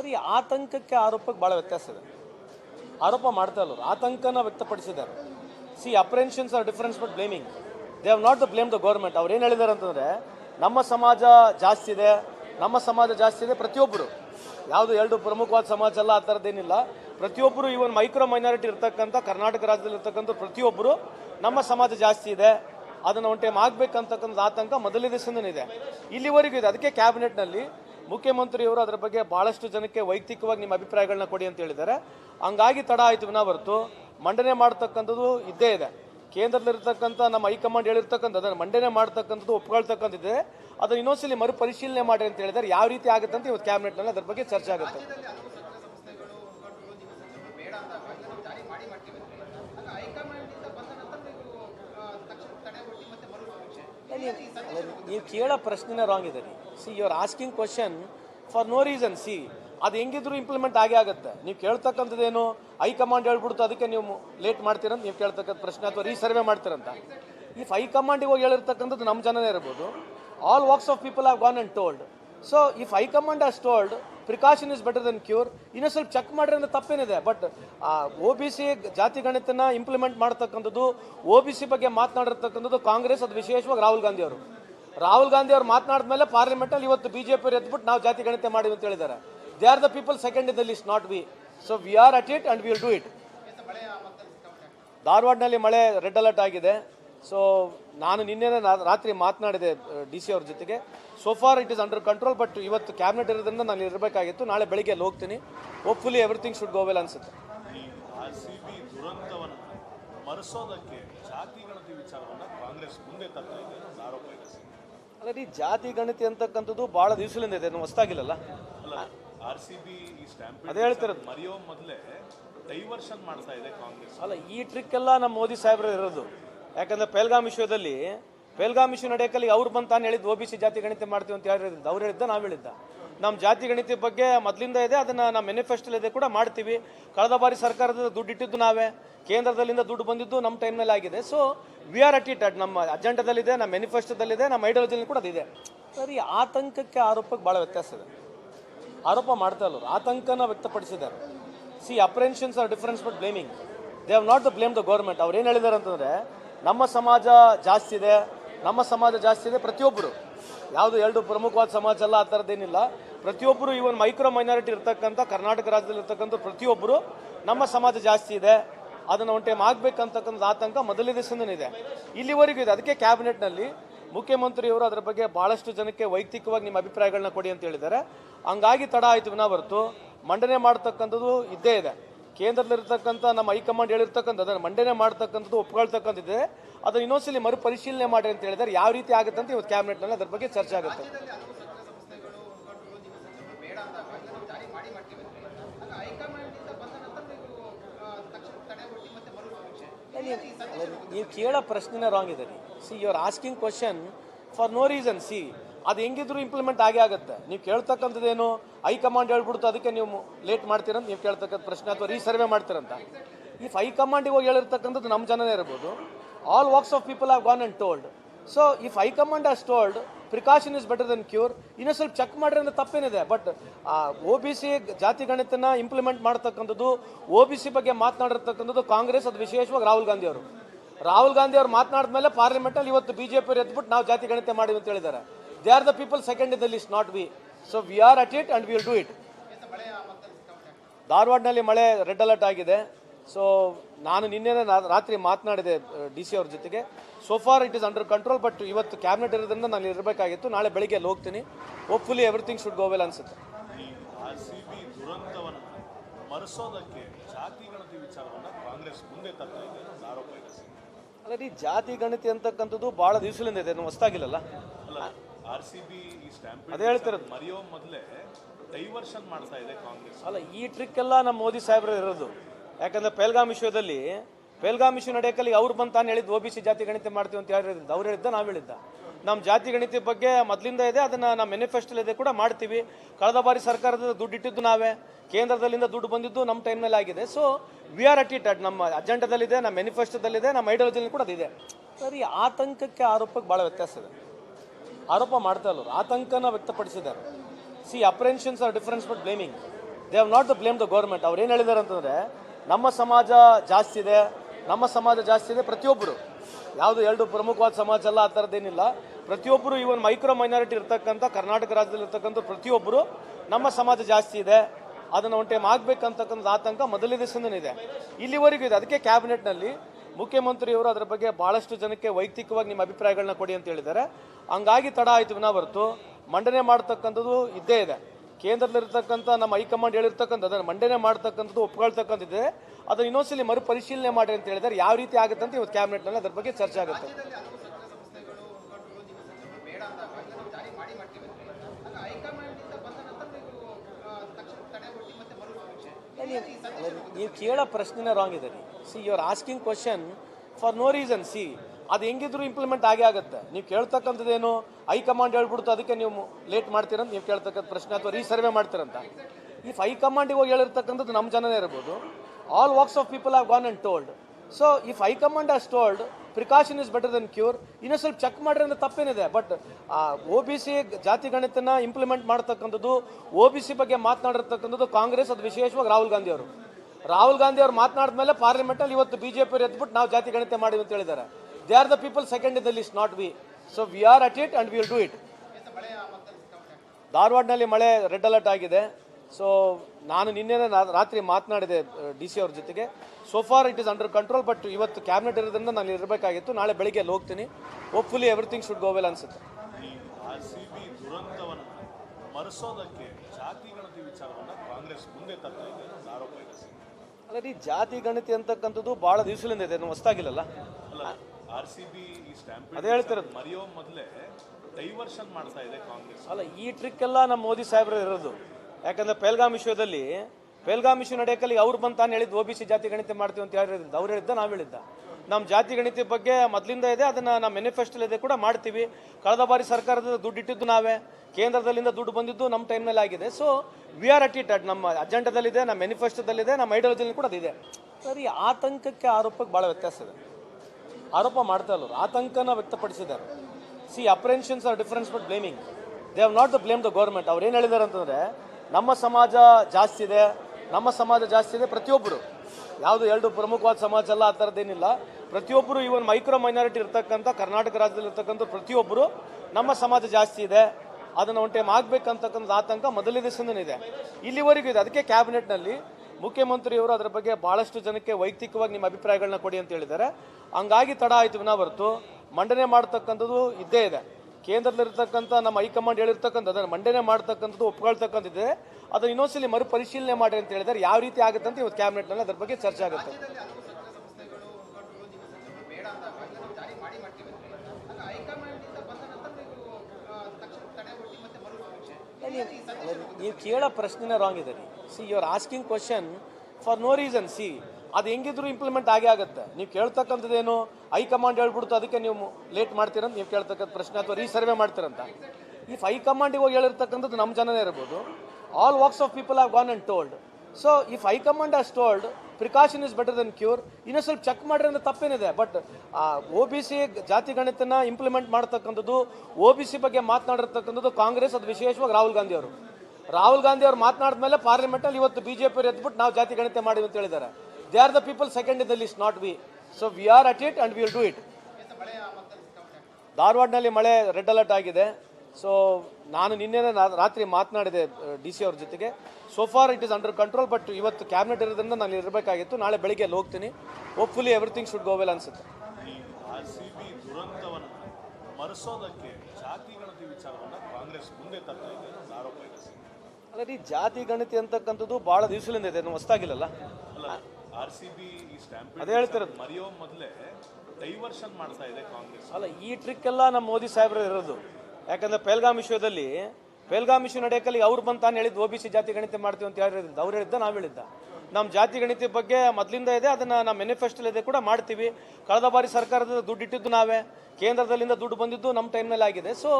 Sir, ಆತಂಕಕ್ಕೆ ಆರೋಪಕ್ಕೆ ಭಾಳ ವ್ಯತ್ಯಾಸ ಇದೆ. ಆರೋಪ ಮಾಡ್ತಾ ಇಲ್ಲ. ಆತಂಕನ ವ್ಯಕ್ತಪಡಿಸಿದ್ದಾರೆ. See apprehensions are difference but blaming they have not the blame the government ಅವ್ರು ಏನು ಹೇಳಿದ್ದಾರೆ ಅಂತಂದರೆ, ನಮ್ಮ ಸಮಾಜ ಜಾಸ್ತಿ ಇದೆ, ನಮ್ಮ ಸಮಾಜ ಜಾಸ್ತಿ ಇದೆ ಪ್ರತಿಯೊಬ್ಬರು ಯಾವುದು ಎರಡು ಪ್ರಮುಖವಾದ ಸಮಾಜ ಅಲ್ಲ, ಆ ಥರದ್ದೇನಿಲ್ಲ ಪ್ರತಿಯೊಬ್ಬರು ಈವನ್ ಮೈಕ್ರೋ ಮೈನಾರಿಟಿ ಇರ್ತಕ್ಕಂಥ, ಕರ್ನಾಟಕ ರಾಜ್ಯದಲ್ಲಿ ಇರ್ತಕ್ಕಂಥ ಪ್ರತಿಯೊಬ್ಬರು ನಮ್ಮ ಸಮಾಜ ಜಾಸ್ತಿ ಇದೆ. ಅದನ್ನು ಒಂದು ಟೈಮ್ ಆಗ್ಬೇಕಂತಕ್ಕಂಥ ಆತಂಕ ಮೊದಲನೇ ದಿವಸದಿಂದ ಇದೆ. ಇಲ್ಲಿವರೆಗೂ ಇದೆ. ಅದಕ್ಕೆ ಕ್ಯಾಬಿನೆಟ್ನಲ್ಲಿ ಮುಖ್ಯಮಂತ್ರಿಯವರು ಅದರ ಬಗ್ಗೆ ಬಹಳಷ್ಟು ಜನಕ್ಕೆ ವೈಯಕ್ತಿಕವಾಗಿ ನಿಮ್ಮ ಅಭಿಪ್ರಾಯಗಳನ್ನ ಕೊಡಿ ಅಂತ ಹೇಳಿದ್ದಾರೆ. ಹಂಗಾಗಿ ತಡ ಆಯಿತು ವಿನಾ ಹೊರತು. ಮಂಡನೆ ಮಾಡ್ತಕ್ಕಂಥದ್ದು ಇದ್ದೇ ಇದೆ. ಕೇಂದ್ರದಲ್ಲಿರ್ತಕ್ಕಂಥ ನಮ್ಮ ಹೈಕಮಾಂಡ್ ಹೇಳಿರ್ತಕ್ಕಂಥ, ಅದನ್ನು ಮಂಡನೆ ಮಾಡ್ತಕ್ಕಂಥದ್ದು ಒಪ್ಕೊಳ್ತಕ್ಕಂಥದ್ದಿದೆ. ಅದನ್ನು ಇನ್ನೊಂದ್ಸಲಿ ಮರುಪರಿಶೀಲನೆ ಮಾಡಿ ಅಂತ ಹೇಳಿದ್ದಾರೆ. ಯಾವ ರೀತಿ ಆಗುತ್ತೆ ಅಂತ ಇವತ್ತು ಕ್ಯಾಬಿನೆಟ್ನಲ್ಲಿ ಅದ್ರ ಬಗ್ಗೆ ಚರ್ಚೆ ಆಗುತ್ತೆ. ನೀವು ಕೇಳೋ ಪ್ರಶ್ನೆನೇ ರಾಂಗ್ ಇದೆ ರೀ. See you are asking question for no reason see ಅದು ಹೆಂಗಿದ್ರು ಇಂಪ್ಲಿಮೆಂಟ್ ಆಗೇ ಆಗುತ್ತೆ. ನೀವು ಕೇಳ್ತಕ್ಕಂಥದ್ದೇನು ಹೈಕಮಾಂಡ್ ಹೇಳ್ಬಿಡ್ತು, ಅದಕ್ಕೆ ನೀವು ಲೇಟ್ ಮಾಡ್ತೀರಂತ ನೀವು ಕೇಳ್ತಕ್ಕಂಥ ಪ್ರಶ್ನೆ ಅಥವಾ ರೀಸರ್ವೆ ಮಾಡ್ತೀರಂತ ಇಫ್ ಹೈಕಮಾಂಡಿಗೆ ಹೋಗಿ ಹೇಳಿರ್ತಕ್ಕಂಥದ್ದು ನಮ್ಮ ಜನನೇ ಇರ್ಬೋದು. All walks of people have gone and told so if high command has told precaution is better than cure ಇನ್ನೂ ಸ್ವಲ್ಪ ಚೆಕ್ ಮಾಡ್ರೆ ಅಂದ್ರೆ ತಪ್ಪೇನಿದೆ. ಬಟ್ ಒ ಬಿ ಸಿ ಜಾತಿ ಗಣಿತನ ಇಂಪ್ಲಿಮೆಂಟ್ ಮಾಡ್ತಕ್ಕಂಥದ್ದು ಒ ಬಿ ಸಿ ಬಗ್ಗೆ ಮಾತನಾಡಿರ್ತಕ್ಕಂಥದ್ದು ಕಾಂಗ್ರೆಸ್, ಅದು ವಿಶೇಷವಾಗಿ ರಾಹುಲ್ ಗಾಂಧಿ ಅವರು. ರಾಹುಲ್ ಗಾಂಧಿ ಅವರು ಮಾತನಾಡಿದ್ಮೇಲೆ ಪಾರ್ಲಿಮೆಂಟಲ್ಲಿ ಇವತ್ತು ಬಿಜೆಪಿ ಎದ್ಬಿಟ್ಟು ನಾವು ಜಾತಿ ಗಣಿತ ಮಾಡಿ ಅಂತ ಹೇಳಿದ್ದಾರೆ. They are the people second in is not we so we are at it and will do it ಧಾರವಾಡನಲ್ಲಿ ಮಳೆ ರೆಡ್ ಅಲರ್ಟ್ ಆಗಿದೆ. ಸೊ ನಾನು ನಿನ್ನೆ ರಾತ್ರಿ ಮಾತನಾಡಿದೆ ಡಿ ಸಿ ಅವ್ರ ಜೊತೆಗೆ. So far it is under control but ಇವತ್ತು ಕ್ಯಾಬಿನೆಟ್ ಇರೋದ್ರಿಂದ ನಾನು ಇರಬೇಕಾಗಿತ್ತು. ನಾಳೆ ಬೆಳಿಗ್ಗೆ ಅಲ್ಲಿ ಹೋಗ್ತೀನಿ. ಹೋಪ್ಫುಲಿ ಎವ್ರಿಥಿಂಗ್ ಶುಡ್ ಗೋವೆಲ್ ಅನ್ಸುತ್ತೆ. ಮರೆಸೋದಕ್ಕೆ ಜಾತಿ ಗಣತಿ ವಿಚಾರವನ್ನು ಕಾಂಗ್ರೆಸ್ ಮುಂದೆ ತರ್ತಾ ಇದೆ ಆರೋಪ ಇದೆ. ಅಲ್ಲ ರೀ ಜಾತಿ ಗಣತಿ ಅಂತಕ್ಕಂಥದ್ದು ಭಾಳ ದಿವಸದಿಂದ ಇದೆ. ಹೊಸ್ತಾಗಿಲ್ಲಲ್ಲ ಆರ್ ಸಿ ಬಿ ಈ ಸ್ಟ್ಯಾಂಪ್ ಅದೇ ಹೇಳ್ತಿರೋದು. ಮರೆಯೋ ಮೊದಲೇ ಡೈವರ್ಷನ್ ಮಾಡ್ತಾ ಇದೆ ಕಾಂಗ್ರೆಸ್. ಅಲ್ಲ ಈ ಟ್ರಿಕ್ ಎಲ್ಲ ನಮ್ಮ ಮೋದಿ ಸಾಹೇಬ್ರು ಇರೋದು. ಯಾಕಂದ್ರೆ ಪೆಲ್ಗಾಮ್ ವಿಷಯದಲ್ಲಿ ಪೆಲ್ಗಾಮ್ ಇಶ್ಯೂ ನಡೆಯಕಲ್ಲಿ ಅವ್ರು ಬಂದು ತಾನು ಹೇಳಿದ್ದು ಒ ಬಿ ಸಿ ಜಾತಿ ಗಣಿತ ಮಾಡ್ತೀವಿ ಅಂತ ಹೇಳಿದ್ದು ಅವ್ರು ಹೇಳಿದ್ದ, ನಾವು ಹೇಳಿದ್ದ. ನಮ್ಮ ಜಾತಿ ಗಣಿತ ಬಗ್ಗೆ ಮೊದಲಿಂದ ಇದೆ, ಅದನ್ನ ನಮ್ಮ ಮೆನಿಫೆಸ್ಟೋ ಇದೆ ಕೂಡ ಮಾಡ್ತೀವಿ. ಕಳೆದ ಬಾರಿ ಸರ್ಕಾರದ ದುಡ್ಡು ಇಟ್ಟಿದ್ದು ನಾವೇ. ಕೇಂದ್ರದಲ್ಲಿಂದ ದುಡ್ಡು ಬಂದಿದ್ದು ನಮ್ಮ ಟೈಮ್ನಲ್ಲಿ ಆಗಿದೆ. So we are at it at ನಮ್ಮ ಅಜೆಂಡಾದಲ್ಲಿದೆ, ನಮ್ಮ ಮೆನಿಫೆಸ್ಟೋದಲ್ಲಿದೆ ನಮ್ಮ ಐಡಿಯಾಲಜಿಯಲ್ಲಿ ಕೂಡ ಅದಿದೆ. ಸರಿ, ಆತಂಕಕ್ಕೆ ಆರೋಪಕ್ಕೆ ಭಾಳ ವ್ಯತ್ಯಾಸ ಇದೆ. ಆರೋಪ ಮಾಡ್ತಾ ಇಲ್ಲ ಆತಂಕನ ವ್ಯಕ್ತಪಡಿಸಿದ್ದಾರೆ. See apprehensions are difference but blaming they have not the blame the government ಅವ್ರು ಏನು ಹೇಳಿದ್ದಾರೆ ಅಂತಂದರೆ ನಮ್ಮ ಸಮಾಜ ಜಾಸ್ತಿ ಇದೆ, ನಮ್ಮ ಸಮಾಜ ಜಾಸ್ತಿ ಇದೆ ಪ್ರತಿಯೊಬ್ಬರು ಯಾವುದು ಎರಡು ಪ್ರಮುಖವಾದ ಸಮಾಜ ಅಲ್ಲ, ಆ ಥರದ್ದೇನಿಲ್ಲ ಪ್ರತಿಯೊಬ್ಬರು ಇವನ್ ಮೈಕ್ರೋ ಮೈನಾರಿಟಿ ಇರ್ತಕ್ಕಂಥ, ಕರ್ನಾಟಕ ರಾಜ್ಯದಲ್ಲಿ ಇರ್ತಕ್ಕಂಥ ಪ್ರತಿಯೊಬ್ಬರು ನಮ್ಮ ಸಮಾಜ ಜಾಸ್ತಿ ಇದೆ. ಅದನ್ನು ಒನ್ ಟೈಮ್ ಆತಂಕ ಮೊದಲನೇ ದಿವಸದಿಂದ ಇದೆ. ಇಲ್ಲಿವರೆಗೂ ಇದೆ. ಅದಕ್ಕೆ ಕ್ಯಾಬಿನೆಟ್ನಲ್ಲಿ ಮುಖ್ಯಮಂತ್ರಿಯವರು ಅದರ ಬಗ್ಗೆ ಭಾಳಷ್ಟು ಜನಕ್ಕೆ ವೈಯಕ್ತಿಕವಾಗಿ ನಿಮ್ಮ ಅಭಿಪ್ರಾಯಗಳನ್ನ ಕೊಡಿ ಅಂತ ಹೇಳಿದ್ದಾರೆ. ಹಂಗಾಗಿ ತಡ ಆಯಿತು ವಿನಾ ಹೊರತು ಮಂಡನೆ ಮಾಡ್ತಕ್ಕಂಥದ್ದು ಇದ್ದೇ ಇದೆ. ಕೇಂದ್ರದಲ್ಲಿರ್ತಕ್ಕಂಥ ನಮ್ಮ ಹೈಕಮಾಂಡ್ ಹೇಳಿರ್ತಕ್ಕಂಥ, ಅದನ್ನು ಮಂಡನೆ ಮಾಡ್ತಕ್ಕಂಥದ್ದು ಒಪ್ಕೊಳ್ತಕ್ಕಂಥದ್ದು ಅದನ್ನು ಇನ್ನೊಂದ್ಸಲಿ ಮರುಪರಿಶೀಲನೆ ಮಾಡಿ ಅಂತ ಹೇಳಿದರೆ. ಯಾವ ರೀತಿ ಆಗುತ್ತೆ ಅಂತ ಇವತ್ತು ಕ್ಯಾಬಿನೆಟ್ನಲ್ಲಿ ಅದರ ಬಗ್ಗೆ ಚರ್ಚೆ ಆಗುತ್ತೆ. ನೀವು ಕೇಳೋ ಪ್ರಶ್ನೆನೇ ರಾಂಗ್ ಇದೆ. See you are asking question for no reason see ಅದು ಹೆಂಗಿದ್ರು ಇಂಪ್ಲಿಮೆಂಟ್ ಆಗೇ ಆಗುತ್ತೆ. ನೀವು ಕೇಳ್ತಕ್ಕಂಥದ್ದೇನು ಹೈಕಮಾಂಡ್ ಹೇಳ್ಬಿಡ್ತು, ಅದಕ್ಕೆ ನೀವು ಲೇಟ್ ಮಾಡ್ತೀರಂತ ನೀವು ಕೇಳ್ತಕ್ಕಂಥ ಪ್ರಶ್ನೆ ಅಥವಾ ರೀಸರ್ವೆ ಮಾಡ್ತೀರಂತ. ಇಫ್ ಹೈಕಮಾಂಡಿಗೆ ಹೋಗಿ ಹೇಳಿರ್ತಕ್ಕಂಥದ್ದು ನಮ್ಮ ಜನನೇ ಇರ್ಬೋದು. All walks of people have gone and told so if high command has told precaution is better than cure ಇನ್ನೂ ಸ್ವಲ್ಪ ಚೆಕ್ ಮಾಡಿದ್ರೆ ಅಂದ್ರೆ ತಪ್ಪೇನಿದೆ. ಬಟ್ ಒ ಬಿ ಸಿ ಜಾತಿ ಗಣಿತನ ಇಂಪ್ಲಿಮೆಂಟ್ ಮಾಡ್ತಕ್ಕಂಥದ್ದು ಒ ಬಿ ಸಿ ಬಗ್ಗೆ ಮಾತನಾಡಿರ್ತಕ್ಕಂಥದ್ದು ಕಾಂಗ್ರೆಸ್, ಅದು ವಿಶೇಷವಾಗಿ ರಾಹುಲ್ ಗಾಂಧಿ ಅವರು. ರಾಹುಲ್ ಗಾಂಧಿ ಅವರು ಮಾತನಾಡಿದ್ಮೇಲೆ ಪಾರ್ಲಿಮೆಂಟಲ್ಲಿ ಇವತ್ತು ಬಿಜೆಪಿ ಎದ್ಬಿಟ್ಟು ನಾವು ಜಾತಿ ಗಣಿತ ಮಾಡಿವಿ ಅಂತ ಹೇಳಿದ್ದಾರೆ. They are the people second in the list not we so we are at it and will do it ಧಾರವಾಡನಲ್ಲಿ ಮಳೆ ರೆಡ್ ಅಲರ್ಟ್ ಆಗಿದೆ. ಸೊ ನಾನು ನಿನ್ನೆ ರಾತ್ರಿ ಮಾತನಾಡಿದೆ ಡಿ ಸಿ ಅವ್ರ ಜೊತೆಗೆ. So far it is under control but ಇವತ್ತು cabinet ಇರೋದ್ರಿಂದ ನಾನು ಇರಬೇಕಾಗಿತ್ತು. ನಾಳೆ ಬೆಳಿಗ್ಗೆ ಅಲ್ಲಿ ಹೋಗ್ತೀನಿ. Hopefully everything should go well ಅನ್ಸುತ್ತೆ. ಅಲ್ಲ ರೀ ಜಾತಿ ಗಣತಿ ಅಂತಕ್ಕಂಥದ್ದು ಭಾಳ ದಿವಸಲಿಂದ ಇದೆ ಹೊಸ್ತಾಗಿಲ್ಲಲ್ಲ ಆರ್ ಸಿ ಬಿ ಈ ಸ್ಟ್ಯಾಂಪ್ ಅದೇ ಹೇಳ್ತಿರೋದು. ಮರೆಯೋ ಮೊದಲೇ ಡೈವರ್ಷನ್ ಮಾಡ್ತಾ ಇದೆ ಕಾಂಗ್ರೆಸ್ ಅಲ್ಲ ಈ ಟ್ರಿಕ್ ಎಲ್ಲ ನಮ್ಮ ಮೋದಿ ಸಾಹೇಬ್ರು ಇರೋದು. ಯಾಕಂದ್ರೆ ಪೆಲ್ಗಾಮ್ ವಿಷಯದಲ್ಲಿ ಪೆಲ್ಗಾಮ್ ಇಶ್ಯೂ ನಡೆಯಕಲ್ಲಿ ಅವ್ರು ಬಂದು ತಾನು ಹೇಳಿದ್ದು ಒ ಬಿ ಸಿ ಜಾತಿ ಗಣಿತ ಮಾಡ್ತೀವಿ ಅಂತ ಹೇಳಿದ್ದು ಅವ್ರು ಹೇಳಿದ್ದ ನಾವು ಹೇಳಿದ್ದ? ನಮ್ಮ ಜಾತಿ ಗಣಿತ ಬಗ್ಗೆ ಮೊದಲಿಂದ ಇದೆ ಅದನ್ನ ನಮ್ಮ ಮೆನಿಫೆಸ್ಟೋಲ್ ಇದೆ ಕೂಡ ಮಾಡ್ತೀವಿ. ಕಳೆದ ಬಾರಿ ಸರ್ಕಾರದ ದುಡ್ಡು ಇಟ್ಟಿದ್ದು ನಾವೇ. ಕೇಂದ್ರದಲ್ಲಿಂದ ದುಡ್ಡು ಬಂದಿದ್ದು ನಮ್ಮ ಟೈಮ್ನಲ್ಲಿ ಆಗಿದೆ. So we are at it at ನಮ್ಮ ಅಜೆಂಡದಲ್ಲಿದೆ ನಮ್ಮ ಮೆನಿಫೆಸ್ಟೋದಲ್ಲಿದೆ ನಮ್ಮ ಐಡಿಯಾಲಜಿಯಲ್ಲಿ ಕೂಡ ಅದಿದೆ ಸರಿ ಆತಂಕಕ್ಕೆ ಆರೋಪಕ್ಕೆ ಭಾಳ ವ್ಯತ್ಯಾಸ ಇದೆ. ಆರೋಪ ಮಾಡ್ತಾ ಇಲ್ಲ. ಆತಂಕನ ವ್ಯಕ್ತಪಡಿಸಿದ್ದಾರೆ. See apprehensions are difference but blaming they have not the blame the government ಅವ್ರು ಏನು ಹೇಳಿದಾರೆ ಅಂತಂದರೆ, ನಮ್ಮ ಸಮಾಜ ಜಾಸ್ತಿ ಇದೆ, ನಮ್ಮ ಸಮಾಜ ಜಾಸ್ತಿ ಇದೆ ಪ್ರತಿಯೊಬ್ಬರು ಯಾವುದು ಎರಡು ಪ್ರಮುಖವಾದ ಸಮಾಜ ಅಲ್ಲ, ಆ ಥರದ್ದೇನಿಲ್ಲ ಪ್ರತಿಯೊಬ್ಬರು ಇವನ್ ಮೈಕ್ರೋ ಮೈನಾರಿಟಿ ಇರ್ತಕ್ಕಂಥ, ಕರ್ನಾಟಕ ರಾಜ್ಯದಲ್ಲಿ ಇರ್ತಕ್ಕಂಥ ಪ್ರತಿಯೊಬ್ಬರು ನಮ್ಮ ಸಮಾಜ ಜಾಸ್ತಿ ಇದೆ. ಅದನ್ನು ಒನ್ ಟೈಮ್ ಆಗ್ಬೇಕಂತಕ್ಕಂಥ ಆತಂಕ ಮೊದಲನೇ ದಿವಸದಿಂದ ಇದೆ. ಇಲ್ಲಿವರೆಗೂ ಇದೆ. ಅದಕ್ಕೆ ಕ್ಯಾಬಿನೆಟ್ನಲ್ಲಿ ಮುಖ್ಯಮಂತ್ರಿಯವರು ಅದರ ಬಗ್ಗೆ ಬಹಳಷ್ಟು ಜನಕ್ಕೆ ವೈಯಕ್ತಿಕವಾಗಿ ನಿಮ್ಮ ಅಭಿಪ್ರಾಯಗಳನ್ನ ಕೊಡಿ ಅಂತ ಹೇಳಿದ್ದಾರೆ. ಹಂಗಾಗಿ ತಡ ಆಯ್ತು ವಿನಾ ಹೊರತು. ಮಂಡನೆ ಮಾಡ್ತಕ್ಕಂಥದ್ದು ಇದ್ದೇ ಇದೆ. ಕೇಂದ್ರದಲ್ಲಿರ್ತಕ್ಕಂಥ ನಮ್ಮ ಹೈಕಮಾಂಡ್ ಹೇಳಿರ್ತಕ್ಕಂಥ ಅದನ್ನು ಮಂಡನೆ ಮಾಡ್ತಕ್ಕಂಥದ್ದು ಒಪ್ಕೊಳ್ತಕ್ಕಂಥದ್ದಿದೆ. ಅದನ್ನು ಇನ್ನೊಂದ್ಸಲಿ ಮರುಪರಿಶೀಲನೆ ಮಾಡಿ ಅಂತ ಹೇಳಿದ್ದಾರೆ. ಯಾವ ರೀತಿ ಆಗುತ್ತೆ ಅಂತ ಇವತ್ತು ಕ್ಯಾಬಿನೆಟ್ನಲ್ಲಿ ಅದ್ರ ಬಗ್ಗೆ ಚರ್ಚೆ ಆಗುತ್ತೆ. ನೀವು ಕೇಳೋ ಪ್ರಶ್ನೆನೇ ರಾಂಗ್ ಇದೆ ರೀ. See you are asking question for no reason see ಅದು ಹೆಂಗಿದ್ರು ಇಂಪ್ಲಿಮೆಂಟ್ ಆಗೇ ಆಗುತ್ತೆ. ನೀವು ಕೇಳ್ತಕ್ಕಂಥದ್ದೇನು ಹೈಕಮಾಂಡ್ ಹೇಳ್ಬಿಡ್ತು, ಅದಕ್ಕೆ ನೀವು ಲೇಟ್ ಮಾಡ್ತೀರಂತ ನೀವು ಕೇಳ್ತಕ್ಕಂಥ ಪ್ರಶ್ನೆ ಅಥವಾ ರೀಸರ್ವೆ ಮಾಡ್ತೀರಂತ ಇಫ್ ಹೈಕಮಾಂಡಿಗೆ ಹೋಗಿ ಹೇಳಿರ್ತಕ್ಕಂಥದ್ದು ನಮ್ಮ ಜನನೇ ಇರ್ಬೋದು. All walks of people have gone and told so if high command has told precaution is better than cure ಇನ್ನೊಂದು ಸ್ವಲ್ಪ ಚೆಕ್ ಮಾಡ್ರಿ ಅಂದರೆ ತಪ್ಪೇನಿದೆ. ಬಟ್ ಒ ಬಿ ಸಿ ಜಾತಿ ಗಣಿತನ ಇಂಪ್ಲಿಮೆಂಟ್ ಮಾಡ್ತಕ್ಕಂಥದ್ದು ಒ ಬಿ ಸಿ ಬಗ್ಗೆ ಮಾತನಾಡಿರ್ತಕ್ಕಂಥದ್ದು ಕಾಂಗ್ರೆಸ್, ಅದು ವಿಶೇಷವಾಗಿ ರಾಹುಲ್ ಗಾಂಧಿ ಅವರು. ರಾಹುಲ್ ಗಾಂಧಿ ಅವ್ರು ಅವರು ಮಾತನಾಡಿದ್ಮೇಲೆ ಪಾರ್ಲಿಮೆಂಟಲ್ಲಿ ಇವತ್ತು ಬಿಜೆಪಿ ಎದ್ಬಿಟ್ಟು ನಾವು ಜಾತಿ ಗಣಿತ ಮಾಡಿವಿ ಅಂತ ಹೇಳಿದ್ದಾರೆ. They are the people second in the list not we so we are at it and will do it ಧಾರವಾಡನಲ್ಲಿ ಮಳೆ ರೆಡ್ ಅಲರ್ಟ್ ಆಗಿದೆ. ಸೊ ನಾನು ನಿನ್ನೆ ರಾತ್ರಿ ಮಾತನಾಡಿದೆ ಡಿ ಸಿ ಅವ್ರ ಜೊತೆಗೆ. So far it is under control but ಇವತ್ತು cabinet ಇರೋದ್ರಿಂದ ನಾನು ಇರಬೇಕಾಗಿತ್ತು. ನಾಳೆ ಬೆಳಿಗ್ಗೆ ಅಲ್ಲಿ ಹೋಗ್ತೀನಿ. ಹೋಪ್ಫುಲಿ ಎವ್ರಿಥಿಂಗ್ ಶುಡ್ ಗೋವೆಲ್ ಅನ್ಸುತ್ತೆ. ಮರೆಸೋದಕ್ಕೆ ಜಾತಿ ಗಣತಿ ವಿಚಾರವನ್ನು ಕಾಂಗ್ರೆಸ್ ಮುಂದೆ ತರ್ತಾ ಇದೆ. ಅಲ್ಲ ಜಾತಿ ಗಣತಿ ಅಂತಕ್ಕಂಥದ್ದು ಬಹಳ ದಿವಸಲಿಂದ ಇದೆ ಹೊಸ್ತಾಗಿಲ್ಲಲ್ಲ ಆರ್ ಸಿ ಬಿ ಅದೇ ಹೇಳ್ತಿರೋದು. ಮರೆಯೋ ಮೊದಲೇ ಡೈವರ್ಷನ್ ಮಾಡ್ತಾ ಇದೆ ಕಾಂಗ್ರೆಸ್. ಅಲ್ಲ ಈ ಟ್ರಿಕ್ ಎಲ್ಲ ನಮ್ಮ ಮೋದಿ ಸಾಹೇಬ್ರು ಇರೋದು. ಯಾಕಂದ್ರೆ ಪೆಲ್ಗಾಮ್ ವಿಷಯದಲ್ಲಿ ಪೆಲ್ಗಾಮ್ ಇಶ್ಯೂ ನಡೆಯಕಲ್ಲಿ ಅವ್ರು ಬಂದು ತಾನು ಹೇಳಿದ್ದು ಒ ಬಿ ಸಿ ಜಾತಿ ಗಣಿತ ಮಾಡ್ತೀವಿ ಅಂತ ಯಾರು ಹೇಳಿದ್ದು? ಅವ್ರು ಹೇಳಿದ್ದ ನಾವು ಹೇಳಿದ್ದ. ನಮ್ಮ ಜಾತಿ ಗಣಿತಿ ಬಗ್ಗೆ ಮೊದಲಿಂದ ಇದೆ, ಅದನ್ನು ನಮ್ಮ ಮೆನಿಫೆಸ್ಟೋಲ್ ಇದೆ ಕೂಡ ಮಾಡ್ತೀವಿ. ಕಳೆದ ಬಾರಿ ಸರ್ಕಾರದ ದುಡ್ಡು ಇಟ್ಟಿದ್ದು ನಾವೇ, ಕೇಂದ್ರದಲ್ಲಿಂದ ದುಡ್ಡು ಬಂದಿದ್ದು ನಮ್ಮ ಟೈಮ್ನಲ್ಲಿ ಆಗಿದೆ. So we are at it ನಮ್ಮ ಅಜೆಂಡದಲ್ಲಿದೆ ನಮ್ಮ ಮೆನಿಫೆಸ್ಟೋದಲ್ಲಿದೆ ನಮ್ಮ ಐಡಿಯಾಲಜಿಯಲ್ಲಿ ಕೂಡ ಅದಿದೆ. ಸರಿ, ಆತಂಕಕ್ಕೆ ಆರೋಪಕ್ಕೆ ಭಾಳ ವ್ಯತ್ಯಾಸ ಇದೆ. ಆರೋಪ ಮಾಡ್ತಾ ಇಲ್ಲ ಆತಂಕನ ವ್ಯಕ್ತಪಡಿಸಿದ್ದಾರೆ. See apprehensions are difference but blaming they have not the blame the government ಅವ್ರು ಏನು ಹೇಳಿದ್ದಾರೆ ಅಂತಂದರೆ, ನಮ್ಮ ಸಮಾಜ ಜಾಸ್ತಿ ಇದೆ, ನಮ್ಮ ಸಮಾಜ ಜಾಸ್ತಿ ಇದೆ ಪ್ರತಿಯೊಬ್ಬರು ಯಾವುದು ಎರಡು ಪ್ರಮುಖವಾದ ಸಮಾಜ ಅಲ್ಲ ಆ ಥರದ್ದೇನಿಲ್ಲ ಪ್ರತಿಯೊಬ್ಬರು ಇವನ್ ಮೈಕ್ರೋ ಮೈನಾರಿಟಿ ಇರ್ತಕ್ಕಂಥ, ಕರ್ನಾಟಕ ರಾಜ್ಯದಲ್ಲಿ ಇರ್ತಕ್ಕಂಥ ಪ್ರತಿಯೊಬ್ಬರು ನಮ್ಮ ಸಮಾಜ ಜಾಸ್ತಿ ಇದೆ. ಅದನ್ನು ಒನ್ ಟೈಮ್ ಆಗಬೇಕಂತಕ್ಕಂಥ ಆತಂಕ ಮೊದಲನೇ ದಿವಸದಿಂದ ಇದೆ. ಇಲ್ಲಿವರೆಗೂ ಇದೆ. ಅದಕ್ಕೆ ಕ್ಯಾಬಿನೆಟ್ನಲ್ಲಿ ಮುಖ್ಯಮಂತ್ರಿಯವರು ಅದರ ಬಗ್ಗೆ ಭಾಳಷ್ಟು ಜನಕ್ಕೆ ವೈಯಕ್ತಿಕವಾಗಿ ನಿಮ್ಮ ಅಭಿಪ್ರಾಯಗಳನ್ನ ಕೊಡಿ ಅಂತ ಹೇಳಿದ್ದಾರೆ. ಹಂಗಾಗಿ ತಡ ಆಯಿತು ವಿನಾ ಹೊರತು. ಮಂಡನೆ ಮಾಡ್ತಕ್ಕಂಥದ್ದು ಇದ್ದೇ ಇದೆ. ಕೇಂದ್ರದಲ್ಲಿರ್ತಕ್ಕಂಥ ನಮ್ಮ ಹೈಕಮಾಂಡ್ ಹೇಳಿರ್ತಕ್ಕಂಥ, ಅದನ್ನು ಮಂಡನೆ ಮಾಡ್ತಕ್ಕಂಥದ್ದು ಒಪ್ಕೊಳ್ತಕ್ಕಂಥದ್ದಿದೆ. ಅದನ್ನು ಇನ್ನೊಂದ್ಸಲಿ ಮರುಪರಿಶೀಲನೆ ಮಾಡಿ ಅಂತ ಹೇಳಿದ್ರೆ ಯಾವ ರೀತಿ ಆಗುತ್ತೆ ಅಂತ ಇವತ್ತು ಕ್ಯಾಬಿನೆಟ್ನಲ್ಲಿ ಅದ್ರ ಬಗ್ಗೆ ಚರ್ಚೆ ಆಗುತ್ತೆ. ನೀವು ಕೇಳೋ ಪ್ರಶ್ನೆನೇ ರಾಂಗ್ ಇದೆ. See you are asking question for no reason see ಅದು ಹೆಂಗಿದ್ರು ಇಂಪ್ಲಿಮೆಂಟ್ ಆಗೇ ಆಗುತ್ತೆ. ನೀವು ಕೇಳ್ತಕ್ಕಂಥದ್ದೇನು ಹೈಕಮಾಂಡ್ ಹೇಳ್ಬಿಡ್ತು, ಅದಕ್ಕೆ ನೀವು ಲೇಟ್ ಮಾಡ್ತೀರಂತ ನೀವು ಕೇಳ್ತಕ್ಕಂಥ ಪ್ರಶ್ನೆ ಅಥವಾ ರೀಸರ್ವೆ ಮಾಡ್ತೀರಂತ ಇಫ್ ಹೈಕಮಾಂಡಿಗೆ ಹೋಗಿ ಹೇಳಿರ್ತಕ್ಕಂಥದ್ದು ನಮ್ಮ ಜನನೇ ಇರ್ಬೋದು. All walks of people are gone and told so if high command has told precaution is better than cure ಇನ್ನೂ ಸ್ವಲ್ಪ ಚೆಕ್ ಮಾಡ್ರಿ ಅಂದ್ರೆ ತಪ್ಪೇನಿದೆ. ಬಟ್ ಒ ಬಿ ಸಿ ಜಾತಿ ಗಣಿತನ ಇಂಪ್ಲಿಮೆಂಟ್ ಮಾಡ್ತಕ್ಕಂಥದ್ದು ಒ ಬಿ ಸಿ ಬಗ್ಗೆ ಮಾತನಾಡಿರ್ತಕ್ಕಂಥದ್ದು ಕಾಂಗ್ರೆಸ್, ಅದು ವಿಶೇಷವಾಗಿ ರಾಹುಲ್ ಗಾಂಧಿ ಅವರು. ರಾಹುಲ್ ಗಾಂಧಿ ಅವರು ಮಾತನಾಡಿದ್ಮೇಲೆ ಪಾರ್ಲಿಮೆಂಟಲ್ಲಿ ಇವತ್ತು ಬಿಜೆಪಿ ಅವರು ಎದ್ಬಿಟ್ಟು ನಾವು ಜಾತಿ ಗಣಿತ ಮಾಡಿವಿ ಅಂತ ಹೇಳಿದ್ದಾರೆ. They are the people second in the list not we so we are at it and will do it ಧಾರವಾಡನಲ್ಲಿ ಮಳೆ ರೆಡ್ ಅಲರ್ಟ್ ಆಗಿದೆ. ಸೊ ನಾನು ನಿನ್ನೆ ರಾತ್ರಿ ಮಾತನಾಡಿದೆ ಡಿ ಸಿ ಅವ್ರ ಜೊತೆಗೆ. So far it is under control but ಇವತ್ತು cabinet ಇರೋದ್ರಿಂದ ನಾನು ಇರಬೇಕಾಗಿತ್ತು. ನಾಳೆ ಬೆಳಿಗ್ಗೆ ಅಲ್ಲಿ ಹೋಗ್ತೀನಿ. Hopefully everything should go well ಅನ್ಸುತ್ತೆ. ಅಲ್ಲ ರೀ ಜಾತಿ ಗಣತಿ ಅಂತಕ್ಕಂಥದ್ದು ಭಾಳ ದಿವಸಲಿಂದ ಇದೆ ಹೊಸ್ತಾಗಿಲ್ಲಲ್ಲ ಆರ್ ಸಿ ಬಿ ಈ ಸ್ಟ್ಯಾಂಪ್ ಅದೇ ಹೇಳ್ತಿರೋದು. ಮರೆಯೋ ಮೊದಲೇ ಡೈವರ್ಷನ್ ಮಾಡ್ತಾ ಇದೆ ಕಾಂಗ್ರೆಸ್ ಅಲ್ಲ ಈ ಟ್ರಿಕ್ ಎಲ್ಲ ನಮ್ಮ ಮೋದಿ ಸಾಹೇಬ್ರು ಇರೋದು. ಯಾಕಂದ್ರೆ ಪೆಲ್ಗಾಮ್ ವಿಷಯದಲ್ಲಿ ಪೆಲ್ಗಾಮ್ ಇಶ್ಯೂ ನಡೆಯಕಲ್ಲಿ ಅವ್ರು ಬಂದು ತಾನು ಹೇಳಿದ್ದು ಒ ಬಿ ಸಿ ಜಾತಿ ಗಣಿತ ಮಾಡ್ತೀವಿ ಅಂತ ಯಾರು ಹೇಳಿದ್ದು? ಅವ್ರು ಹೇಳಿದ್ದ ನಾವು ಹೇಳಿದ್ದ. ನಮ್ಮ ಜಾತಿ ಗಣಿತ ಬಗ್ಗೆ ಮೊದಲಿಂದ ಇದೆ ಅದನ್ನ ನಮ್ಮ ಮ್ಯಾನಿಫೆಸ್ಟೋಲ್ ಇದೆ ಕೂಡ ಮಾಡ್ತೀವಿ. ಕಳೆದ ಬಾರಿ ಸರ್ಕಾರದ ದುಡ್ಡು ಇಟ್ಟಿದ್ದು ನಾವೇ. ಕೇಂದ್ರದಲ್ಲಿಂದ ದುಡ್ಡು ಬಂದಿದ್ದು ನಮ್ಮ ಟೈಮ್ನಲ್ಲಿ ಆಗಿದೆ so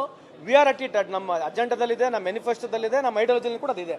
we are at it ನಮ್ಮ ಅಜೆಂಡದಲ್ಲಿದೆ ನಮ್ಮ ಮ್ಯಾನಿಫೆಸ್ಟೋದಲ್ಲಿದೆ ನಮ್ಮ ಐಡಿಯಾಲಜಿಯಲ್ಲಿ ಕೂಡ ಅದಿದೆ